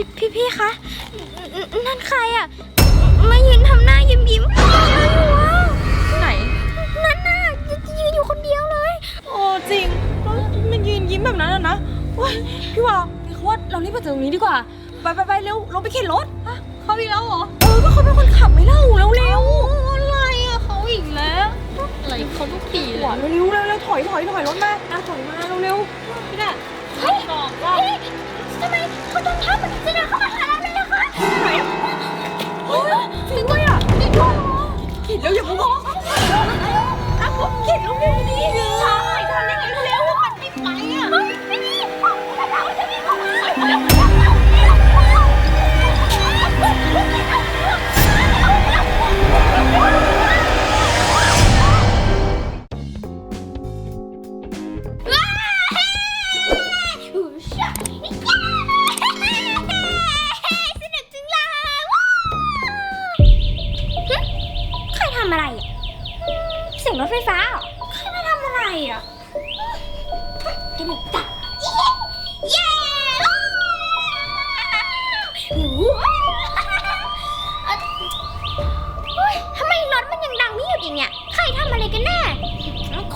พี่พี่พี่คะนนนั่นใครอะ มายืนทำหน้ายิ้มยิ้มอะไรอยู่วะไหน นั่นน่ะยืนอยู่คนเดียวเลย โอ้จริงแล้วมันยืนยิ้มแบบนั้นอะนะโอ้ยพี่ว่าพี่เขาว่าเรารีบไปจากตรงนี้ดีกว่า ไปไปไปเร็วลงไปเข็นรถฮะเขาอีกแล้วเหรอ เออ ก็เขาเป็นคนขับไม่เล่าเร็วเร็วอะไรอะเขาอีกแล้ว อะไรเขาทุกทีเลหวายนเร็วเร็วเร็วถอยถอยถอยรถมาอะถอยมาเร็วเร็วพี่น่ะเฮ้ยบอกว่าเฮ้ย ทำไมเขาต้องทำแบบนี้จะเดินเข้ามาหาเราเลยนะคะเฮ้ยจริงด้วยอะจริงด้วยเข็นแล้วอย่าพูดอะผมเข็นแล้วเร็วดีช้าหน่อยทันได้ไง สียงรถไฟฟ้าเหรอใครมาทำอะไรอะกระดึกตักเย้ว้าวเอ่อเฮ้ยทำไมรถมันยังดังไม่หยุดอีกเนี่ย ใครทำอะไรกันแน่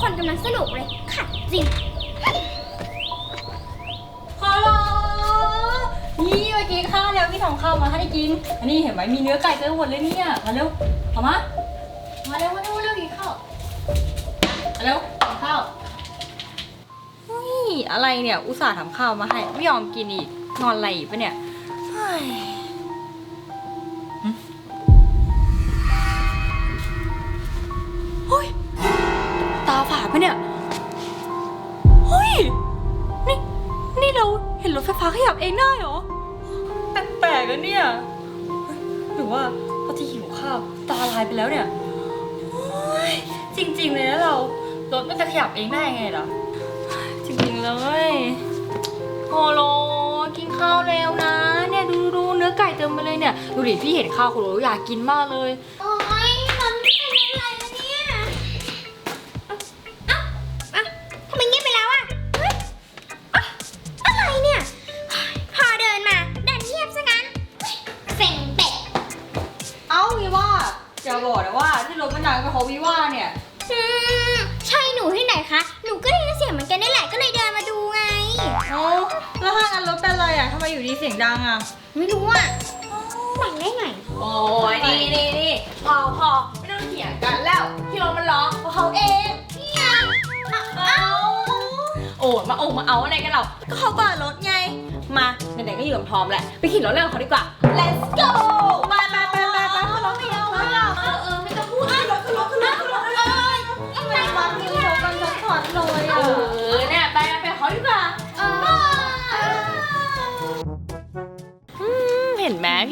คนกำลังสนุกเลยขัดจริง ฮัลโหลนี่เมื่อกี้ข้าวแล้วพี่ทำข้าวมาให้กิน อันนี้เห็นไหมมีเนื้อไก่เต็มหมดเลยเนี่ย มาเร็วเอามา มาเร็วมาเร็วเร็วกินข้าวมา เร็วกินข้าวเฮ้ยอะไรเนี่ย อุตส่าห์ทำข้าวมาให้ ไม่ยอมกินอีก นอนอะไรอีกปะเนี่ยเฮ้ยหึเฮ้ย ตาฝาดปะเนี่ยเฮ้ย นี่ นี่เราเห็นรถไฟฟ้าขยับเองได้เหรอ แปลกๆนะเนี่ยเฮ้ยหรือว่าเราที่หิวข้าว ตาลายไปแล้วเนี่ยโอ้ยจริงๆเลยนะเรา รถมันจะขยับเองได้ไงล่ะจริงๆเลยโฮโลกินข้าวเร็วนะ เนี่ยดูดูเนื้อไก่เต็มไปเลยเนี่ย ดูดิพี่เห็นข้าวคุณโลอยากกินมากเลย โอ๊ยมันเป็นอะไรนะเนี่ยเอ้าเอ้าทำไมเงียบไปแล้วอะเฮ้ยเอ้าอะไรเนี่ย พอเดินมาดันเงียบซะงั้นเซ็งเป็ด เอ้าวิว่าอย่าบอกนะว่าที่รถมันดังก็เพราะวิว่าเนี่ยางั้นรถเป็นอะไรอะทำไมอยู่ดีเสียงดังอะ ไม่รู้อะดังได้ไงโอ้ยนี่นี่นี่พอพอไม่ต้องเถียงกันแล้วที่รถมันร้องเพราะเขาเองเอาโอ้มาโอ้มาเอาอะไรกันเราก็เขาก่อนรถไง มาไหนๆก็อยู่กับพร้อมแหละ ไปขี่รถเล่นกับเขาดีกว่า let's go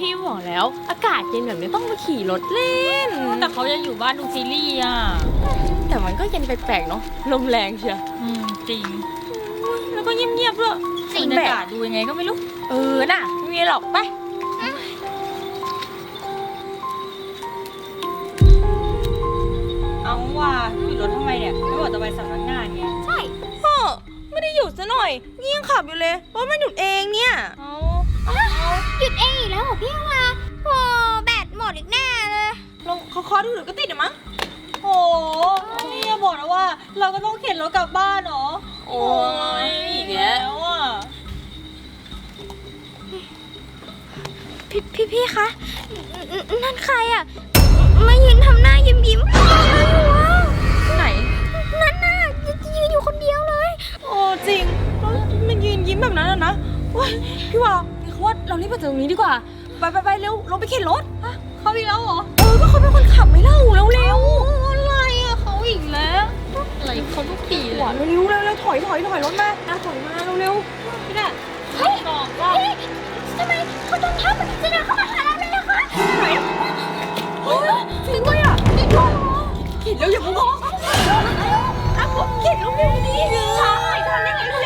พี่บอกแล้ว อากาศเย็นแบบนี้ต้องมาขี่รถเล่น แต่เขาจะอยู่บ้านดูซีรีส์อะ แต่มันก็เย็นแปลกๆเนาะ ลมแรงเชียวอืมจริง แล้วก็เงียบๆด้วยจริงบรรยากาศดูยังไงก็ไม่รู้ เออน่ะไม่มีหรอกไป เอาว่าขี่รถทำไมเนี่ย ไม่บอกจะไปสำนักงานไง ใช่เออไม่ได้หยุดซะหน่อยนี่ยังขับอยู่เลยว่ามันหยุดเองเนี่ย เอ องเคาะๆดูหรือก็ติดอะมั้งโอ้นี่อย่าบอกนะว่า เราก็ต้องเข็นรถกลับบ้านเหรอโอ้ยอีกแล้วอะพี่พี่พี่คะนนนั่นใครอะ มายืนทำหน้ายิ้มยิ้มอะไรอยู่วะไหน นั่นน่ะยืนอยู่คนเดียวเลย โอ้จริงแล้วมันยืนยิ้มแบบนั้นอะนะโอ้ยพี่ว่าพี่เขาว่าเรารีบไปจากตรงนี้ดีกว่า ไปไปไปเร็วลงไปเข็นรถฮะเขาอีกแล้วเหรอ เออก็เขาเป็นคน เลหวายนเร็วเร็วเร็วถอยถอยถอยรถมาอะถอยมาเร็วเร็วพี่น่ะเฮ้ยบอกว่าเฮ้ยทำไมเขาต้องทำแบบนี้จะเดินเข้ามาหาเราเลยนะคะเฮ้ยจริงด้วยอะจริงด้วยเข็นแล้วอย่าพูดอะผมเข็นแล้วเร็วดีช้าหน่อยทันได้ไง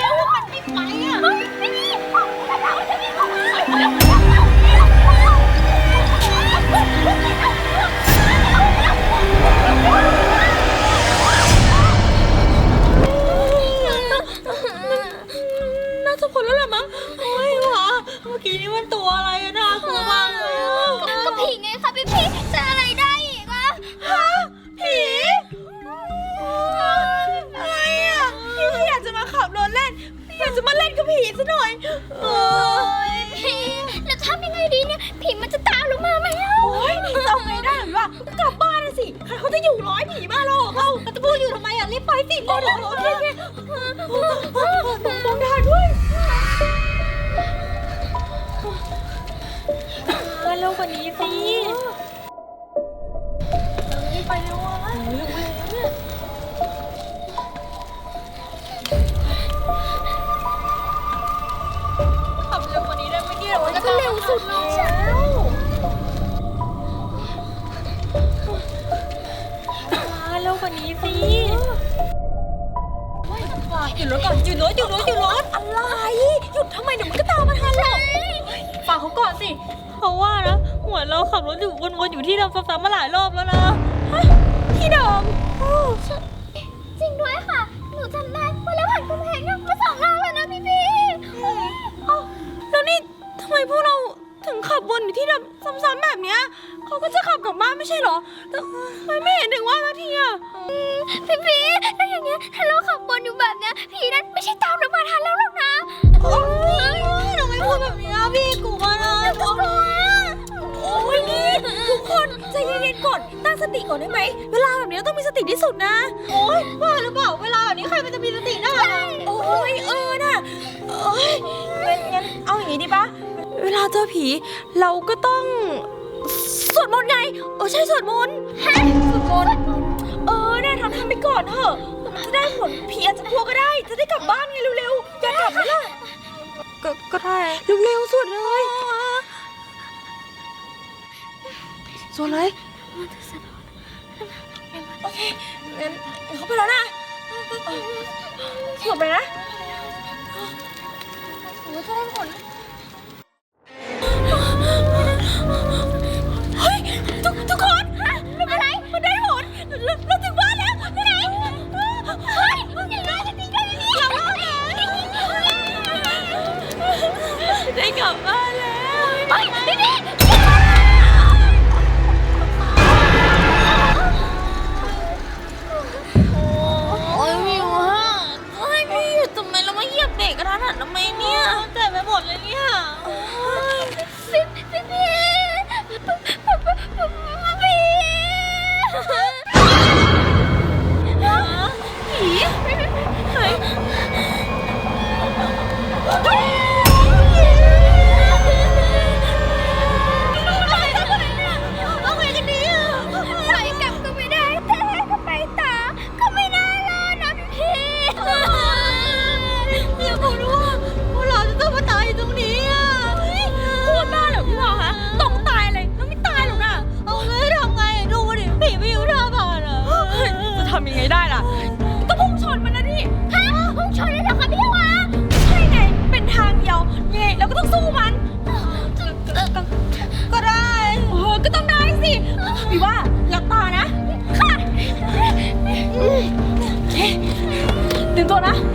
ล่นกับผีซะหน่อยเออพี่แล้วทำยังไงดีเนี่ย ผีมันจะตามลงมาไหมอะโอ๊ยจะเอาไงได้หรือว่ากลับบ้านนะสิ ใครเขาจะอยู่ร้อยผีบ้าหรอกเขาจะพูดอยู่ทำไมอะรีบไปสิรอเดี๋ยวรอโอเคโอเคมองทางด้วยมาเร็วกว่านี้สิ นะหัวเราขับรถอยู่วนๆอยู่ที่เดิมซ้ำๆมาหลายรอบแล้วนะฮะที่เดิมอ้าวจริงด้วยค่ะ หนูจำได้ว่าแล้วผ่านกำแพงเนี่ยมาสองรอบแล้วนะพี่พี่อ้าวแล้วนี่ทำไมพวกเราถึงขับวนอยู่ที่เดิมซ้ำๆแบบเนี้ยเขาก็จะขับกลับบ้านไม่ใช่เหรอแต่ทำไมไม่เห็นถึงว่าสักทีอะพี่พี่ถ้าอย่างเงี้ยถ้าเราขับบนอยู่แบบเนี้ยผีนั้นไม่ใช่ตามเรา ตั้งสติก่อนได้ไหม เวลาแบบนี้ต้องมีสติที่สุดนะ โอ๊ยว่าหรือเปล่าเวลาแบบนี้ใครมันจะมีสติได้อะโอ๊ยเออน่ะโอ๊ยงั้นงั้นเอาอย่างนี้ดีปะ เวลาเจอผีเราก็ต้องสวดมนต์ไงเออใช่สวดมนต์ฮะสวดมนต์เออน่ะทำทำไปก่อนเถอะมันจะได้ผลผีอาจจะกลัวก็ได้ จะได้กลับบ้านไงเร็วๆอยากกลับไหมล่ะก็ก็ได้เร็วๆสวดเลยสวดเลย งั้นเขาไปแล้วนะสวดไปนะโอ้ยจะได้ผล 走了。